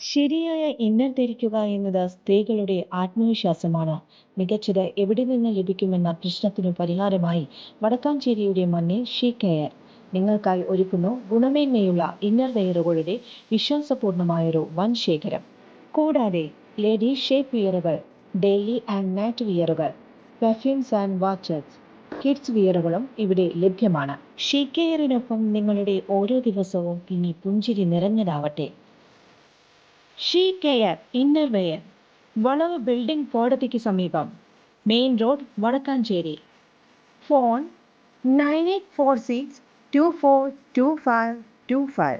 ശരിയായ ഇന്നർ ധരിക്കുക എന്നത് സ്ത്രീകളുടെ ആത്മവിശ്വാസമാണ്. മികച്ചത് എവിടെ നിന്ന് ലഭിക്കുമെന്ന പ്രശ്നത്തിനു പരിഹാരമായി വടക്കാഞ്ചേരിയുടെ മണ്ണിൽ ഷീ കെയർ നിങ്ങൾക്കായി ഒരുക്കുന്നു ഗുണമേന്മയുള്ള ഇന്നർ വെയറുകളുടെ വിശ്വാസപൂർണമായൊരു വൻ ശേഖരം. കൂടാതെ ലേഡി ഷേപ്പ് വിയറുകൾ ഡെയിലി ആൻഡ് നൈറ്റ് വിയറുകൾ പെർഫ്യൂംസ് ആൻഡ് വാച്ചസ് കിഡ്സ് വിയറുകളും ഇവിടെ ലഭ്യമാണ്. ഷീ കെയറിനൊപ്പം നിങ്ങളുടെ ഓരോ ദിവസവും ഇനി പുഞ്ചിരി നിറഞ്ഞതാവട്ടെ. ഷീ കെയർ ഇന്നർ വെയർ വളവ് ബിൽഡിംഗ് കോടതിക്ക് സമീപം. Main road Vadakkanchery. Phone nine eight four six two four two five two five.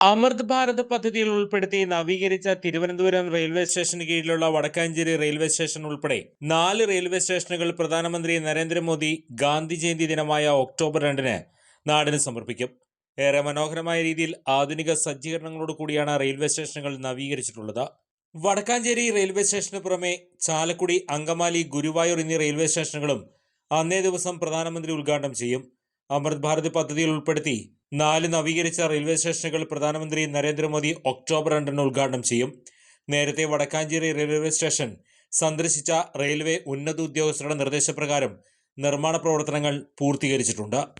Amrit Bharat പദ്ധതിയിൽ ഉൾപ്പെടുത്തി നവീകരിച്ച തിരുവനന്തപുരം റെയിൽവേ സ്റ്റേഷന് കീഴിലുള്ള വടക്കാഞ്ചേരി റെയിൽവേ സ്റ്റേഷൻ ഉൾപ്പെടെ നാല് റെയിൽവേ സ്റ്റേഷനുകൾ പ്രധാനമന്ത്രി നരേന്ദ്രമോദി ഗാന്ധി ജയന്തി ദിനമായ ഒക്ടോബർ രണ്ടിന് നാടിന് സമർപ്പിക്കും. ഏറെ മനോഹരമായ രീതിയിൽ ആധുനിക സജ്ജീകരണങ്ങളോട് കൂടിയാണ് റെയിൽവേ സ്റ്റേഷനുകൾ നവീകരിച്ചിട്ടുള്ളത്. വടക്കാഞ്ചേരി റെയിൽവേ സ്റ്റേഷന് പുറമെ ചാലക്കുടി അങ്കമാലി ഗുരുവായൂർ എന്നീ റെയിൽവേ സ്റ്റേഷനുകളും അന്നേ ദിവസം പ്രധാനമന്ത്രി ഉദ്ഘാടനം ചെയ്യും. അമൃത് ഭാരത് പദ്ധതിയിൽ ഉൾപ്പെടുത്തി നാല് നവീകരിച്ച റെയിൽവേ സ്റ്റേഷനുകൾ പ്രധാനമന്ത്രി നരേന്ദ്രമോദി ഒക്ടോബർ രണ്ടിന് ഉദ്ഘാടനം ചെയ്യും. നേരത്തെ വടക്കാഞ്ചേരി റെയിൽവേ സ്റ്റേഷൻ സന്ദർശിച്ച റെയിൽവേ ഉന്നത ഉദ്യോഗസ്ഥരുടെ നിർദ്ദേശപ്രകാരം നിർമ്മാണ പ്രവർത്തനങ്ങൾ പൂർത്തീകരിച്ചിട്ടുണ്ട്.